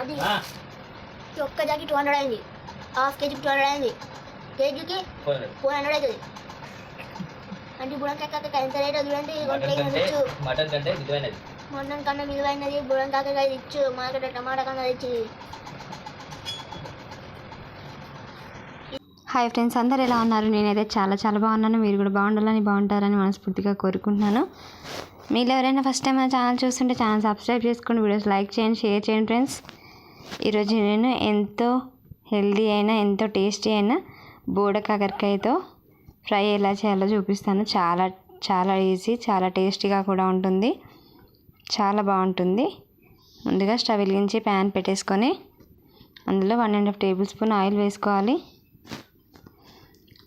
అది ఒక్క జాకి టూ హండ్రెడ్ అయింది. హాఫ్ కేజీకి టూ హండ్రెడ్ అయింది. కేజీకి. Four hundred. అవుతుంది. అంటే బుడంకాయ కాకరకాయ ఎంత రేట్ చూడండి. వన్ మటన్ కంటే రిచ్చు మటన్ కంటే విలువైనది మటన్ కన్నా విలువైనది బుడంకాయ కాకరకాయ రిచ్చు మార్కెట్ టమాటా కన్నా రిచ్చు హాయ్ ఫ్రెండ్స్ అందరు ఎలా ఉన్నారు? నేనైతే చాలా చాలా బాగున్నాను. మీరు కూడా బాగుండాలని బాగుంటారని మనస్ఫూర్తిగా కోరుకుంటున్నాను. మీరు ఎవరైనా ఫస్ట్ టైం మన ఛానల్ చూస్తుంటే ఛానల్ సబ్స్క్రైబ్ చేసుకోండి. వీడియోస్ లైక్ చేయండి షేర్ చేయండి ఫ్రెండ్స్ ఈరోజు నేను ఎంతో హెల్దీ అయినా ఎంతో టేస్టీ అయినా బోడ కాకరకాయతో ఫ్రై ఎలా చేయాలో చూపిస్తాను. చాలా చాలా ఈజీ చాలా టేస్టీగా కూడా ఉంటుంది. చాలా బాగుంటుంది. ముందుగా స్టవ్ వెలిగించి ప్యాన్ పెట్టేసుకొని అందులో one and half tablespoon oil వేసుకోవాలి.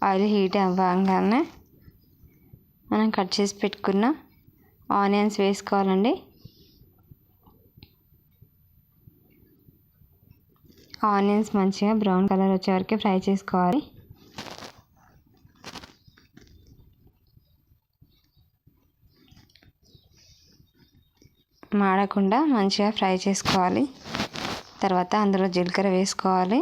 ఆయిల్ హీట్ అవ్వగానే మనం కట్ చేసి పెట్టుకున్న ఆనియన్స్ వేసుకోవాలండి. ఆనియన్స్ మంచిగా బ్రౌన్ కలర్ వచ్చే వరకు ఫ్రై చేసుకోవాలి. మాడకుండా మంచిగా ఫ్రై చేసుకోవాలి. తర్వాత అందులో జీలకర్ర వేసుకోవాలి.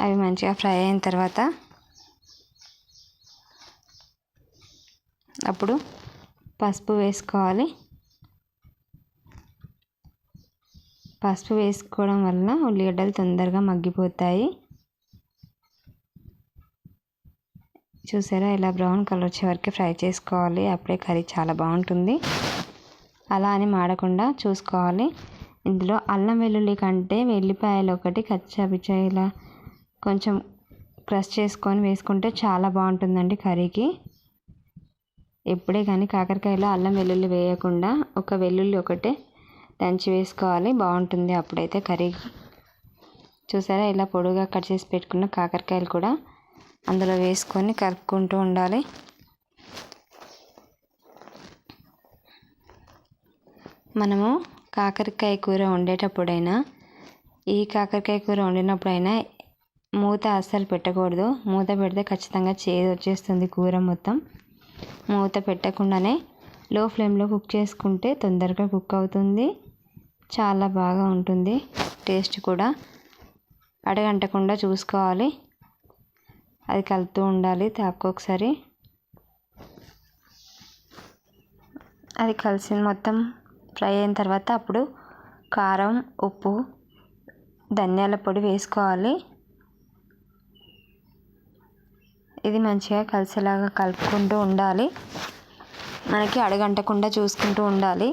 అవి మంచిగా ఫ్రై అయిన తర్వాత అప్పుడు పసుపు వేసుకోవాలి. పసుపు వేసుకోవడం వలన ఉల్లిగడ్డలు తొందరగా మగ్గిపోతాయి. చూసారా? ఇలా బ్రౌన్ కలర్ వచ్చే వరకు ఫ్రై చేసుకోవాలి. అప్పుడే కర్రీ చాలా బాగుంటుంది. అలా అని మాడకుండా చూసుకోవాలి. ఇందులో అల్లం వెల్లుల్లి కంటే వెల్లిపాయలు ఒకటి కచ్చాపిచ్చా ఇలా కొంచెం క్రష్ చేసుకొని వేసుకుంటే చాలా బాగుంటుందండి కర్రీకి. ఎప్పుడే కానీ కాకరకాయలో అల్లం వెల్లుల్లి వేయకుండా ఒక వెల్లుల్లి ఒకటే దంచి వేసుకోవాలి. బాగుంటుంది. అప్పుడైతే కర్రీ చూసారా? ఇలా పొడుగా కట్ చేసి పెట్టుకున్న కాకరకాయలు కూడా అందులో వేసుకొని కలుపుకుంటూ ఉండాలి. మనము కాకరకాయ కూర వండేటప్పుడైనా ఈ కాకరకాయ కూర వండినప్పుడైనా మూత అస్సలు పెట్టకూడదు. మూత పెడితే ఖచ్చితంగా చేదు వచ్చేస్తుంది కూర మొత్తం. మూత పెట్టకుండానే లో ఫ్లేమ్లో కుక్ చేసుకుంటే తొందరగా కుక్ అవుతుంది. చాలా బాగా ఉంటుంది. టేస్ట్ కూడా అడగంటకుండా చూసుకోవాలి. అది కలుపుతూ ఉండాలి తాకొకసారి అది కలిసి మొత్తం ఫ్రై అయిన తర్వాత అప్పుడు కారం ఉప్పు ధనియాల పొడి వేసుకోవాలి. ఇది మంచిగా కలిసేలాగా కలుపుకుంటూ ఉండాలి. మనకి అడగంటకుండా చూసుకుంటూ ఉండాలి.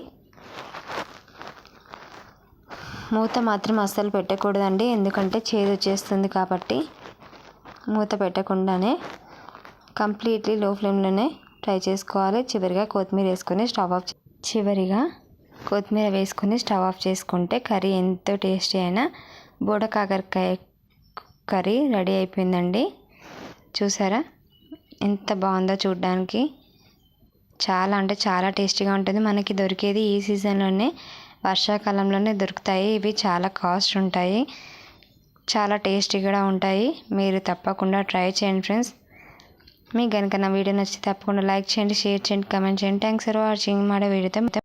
మూత మాత్రం అస్సలు పెట్టకూడదండి. ఎందుకంటే చేదు వచ్చేస్తుంది కాబట్టి మూత పెట్టకుండానే కంప్లీట్లీ లో ఫ్లేమ్లోనే ఫ్రై చేసుకోవాలి. చివరిగా కొత్తిమీర వేసుకొని స్టవ్ ఆఫ్ చివరిగా కొత్తిమీర వేసుకొని స్టవ్ ఆఫ్ చేసుకుంటే కర్రీ ఎంతో టేస్టీ అయినా బోడ కాకరకాయ కర్రీ రెడీ అయిపోయిందండి. చూసారా? ఎంత బాగుందో చూడడానికి. చాలా అంటే చాలా టేస్టీగా ఉంటుంది. మనకి దొరికేది ఈ సీజన్లోనే వర్షాకాలంలోనే దొరుకుతాయి. ఇవి చాలా కాస్ట్ ఉంటాయి. చాలా టేస్టీ కూడా ఉంటాయి. మీరు తప్పకుండా ట్రై చేయండి ఫ్రెండ్స్. మీకు కనుక నా వీడియో నచ్చితే తప్పకుండా లైక్ చేయండి షేర్ చేయండి కమెంట్ చేయండి. థ్యాంక్స్ ఫర్ వాచింగ్ మా వీడియోతో